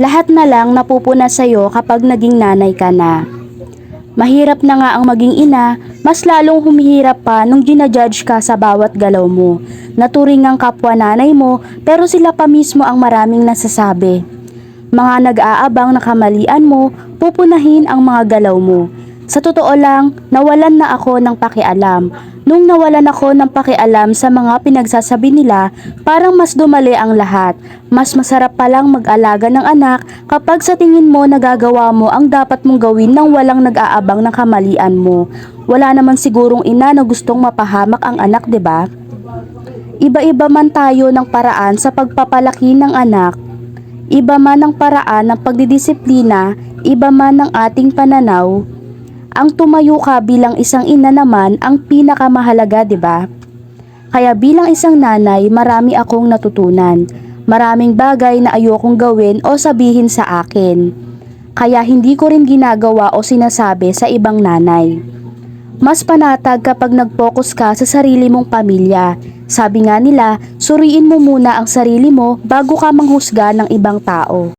Lahat na lang napupuna sa'yo kapag naging nanay ka na. Mahirap na nga ang maging ina, mas lalong humihirap pa nung ginajudge ka sa bawat galaw mo. Naturing ang kapwa nanay mo, pero sila pa mismo ang maraming nasasabi. Mga nag-aabang na kamalian mo, pupunahin ang mga galaw mo. Sa totoo lang, nawalan na ako ng pakialam. Nung nawalan ako ng pakialam sa mga pinagsasabi nila, parang mas dumali ang lahat. Mas masarap palang mag-alaga ng anak kapag sa tingin mo nagagawa mo ang dapat mong gawin nang walang nag-aabang ng kamalian mo. Wala naman sigurong ina na gustong mapahamak ang anak, 'di ba? Iba-iba man tayo ng paraan sa pagpapalaki ng anak. Iba man ang paraan ng pagdidisiplina, iba man ang ating pananaw. Ang tumayo ka bilang isang ina naman ang pinakamahalaga, 'di ba? Kaya bilang isang nanay, marami akong natutunan. Maraming bagay na ayokong gawin o sabihin sa akin. Kaya hindi ko rin ginagawa o sinasabi sa ibang nanay. Mas panatag kapag nag-focus ka sa sarili mong pamilya. Sabi nga nila, suriin mo muna ang sarili mo bago ka manghusga ng ibang tao.